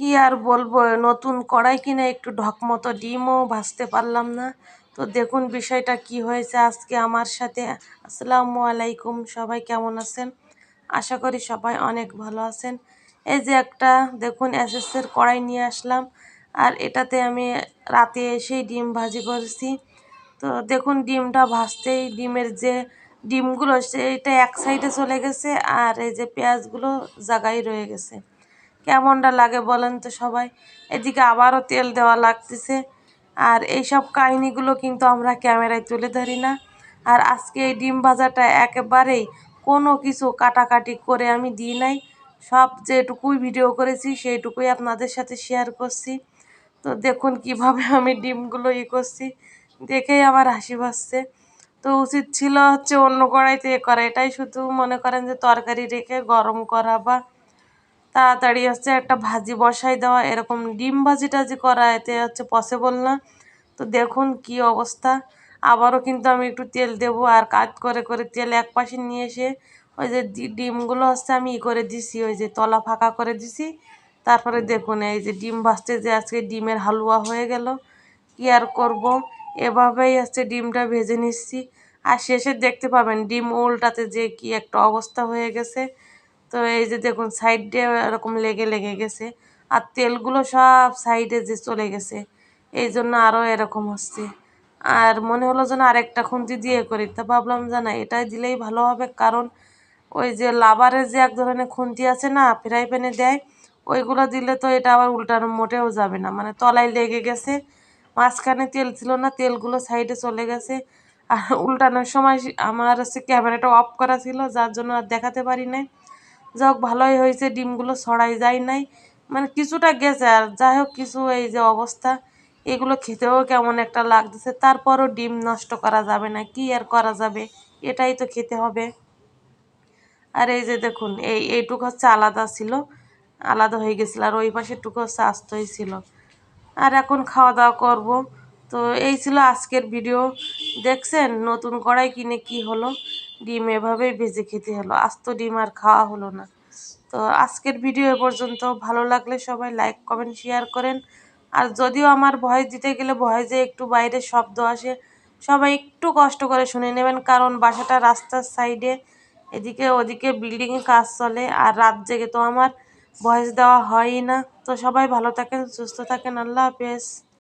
কি আর বলব, নতুন কড়াই কিনে একটু ঢকমতো ডিমও ভাজতে পারলাম না। তো দেখুন বিষয়টা কি হয়েছে আজকে আমার সাথে। আসসালামু আলাইকুম, সবাই কেমন আছেন? আশা করি সবাই অনেক ভালো আছেন। এই যে একটা, দেখুন এসএসের কড়াই নিয়ে আসলাম, আর এটাতে আমি রাতে এসেই ডিম ভাজি করেছি। তো দেখুন ডিমটা ভাজতেই ডিমের যে ডিমগুলো, সেইটা এক সাইডে চলে গেছে, আর এই যে পেঁয়াজগুলো জায়গায় রয়ে গেছে। কেমনটা লাগে বলেন তো সবাই? এদিকে আবারও তেল দেওয়া লাগতেছে। আর এইসব কাহিনিগুলো কিন্তু আমরা ক্যামেরায় তুলে ধরি না। আর আজকে এই ডিম ভাজাটা একেবারেই কোনো কিছু কাটাকাটি করে আমি দিই নাই। সব যেটুকুই ভিডিও করেছি সেইটুকুই আপনাদের সাথে শেয়ার করছি। তো দেখুন কীভাবে আমি ডিমগুলো ই করছি। দেখেই আমার হাসি পাচ্ছে তো উচিত ছিল হচ্ছে অন্য কড়াইতে এ করা। এটাই শুধু মনে করেন যে তরকারি রেখে গরম করা বা তাড়াতাড়ি হচ্ছে একটা ভাজি বসাই দেওয়া, এরকম ডিম ভাজি টাজি করা, এতে হচ্ছে পসিবল না। তো দেখুন কি অবস্থা। আবারও কিন্তু আমি একটু তেল দেবো, আর কাজ করে করে তেল এক পাশে নিয়ে এসে ওই যে ডিমগুলো হচ্ছে আমি ই করে দিছি, ওই যে তলা ফাঁকা করে দিছি। তারপরে দেখুন এই যে ডিম ভাজতে যে আজকে ডিমের হালুয়া হয়ে গেল, কি আর করব? এভাবেই হচ্ছে ডিমটা ভেজে নিচ্ছি। আর শেষে দেখতে পাবেন ডিম উল্টাতে যে কি একটা অবস্থা হয়ে গেছে। তো এই যে দেখুন সাইড এরকম লেগে লেগে গেছে। আর তেলগুলো সব সাইডে যে চলে গেছে। এই জন্য আরও এরকম হচ্ছে। আর মনে হলো যেন আরেকটা খুন্তি দিয়ে করি। তা ভাবলাম যে না এটাই দিলেই ভালো হবে। কারণ ওই যে লাবারের যে এক ধরনের খুন্তি আছে না, ফ্রাই প্যানে দেয়, ওইগুলো দিলে তো এটা আবার উল্টানো মোটেও যাবে না। মানে তলায় লেগে গেছে, মাঝখানে তেল ছিল না, তেলগুলো সাইডে চলে গেছে। আর উল্টানোর সময় আমার হচ্ছে ক্যামেরাটা অফ করা ছিল, যার জন্য আর দেখাতে পারি নাই। যাই হোক ভালোই হয়েছে, ডিমগুলো ছড়াই যায় নাই। মানে কিছুটা গেছে আর যাই হোক, কিছু এই যে অবস্থা, এগুলো খেতেও কেমন একটা লাগতেছে। তারপরও ডিম নষ্ট করা যাবে না, কি আর করা যাবে? এটাই তো খেতে হবে। আর এই যে দেখুন, এই এইটুকু হচ্ছে আলাদা ছিল, আলাদা হয়ে গেছিল আর ওই পাশে টুকু হচ্ছে আস্তই ছিল। আর এখন খাওয়া দাওয়া করব। তো এই ছিল আজকের ভিডিও। দেখছেন নতুন কড়াই কিনে কি হলো? ডিম এভাবেই ভেজে খেতে হলো। আস্ত ডিম আর খাওয়া হলো না। তো আজকের ভিডিও এ পর্যন্ত। ভালো লাগলে সবাই লাইক কমেন্ট শেয়ার করেন। আর যদিও আমার ভয়েস দিতে গেলে ভয়েসে একটু বাইরে শব্দ আসে, সবাই একটু কষ্ট করে শুনে নেবেন। কারণ বাসাটা রাস্তার সাইডে এদিকে ওদিকে বিল্ডিংয়ে কাজ চলে আর রাত জেগে তো আমার ভয়েস দেওয়া হয়ই না। তো সবাই ভালো থাকেন, সুস্থ থাকেন। আল্লাহ হাফেজ।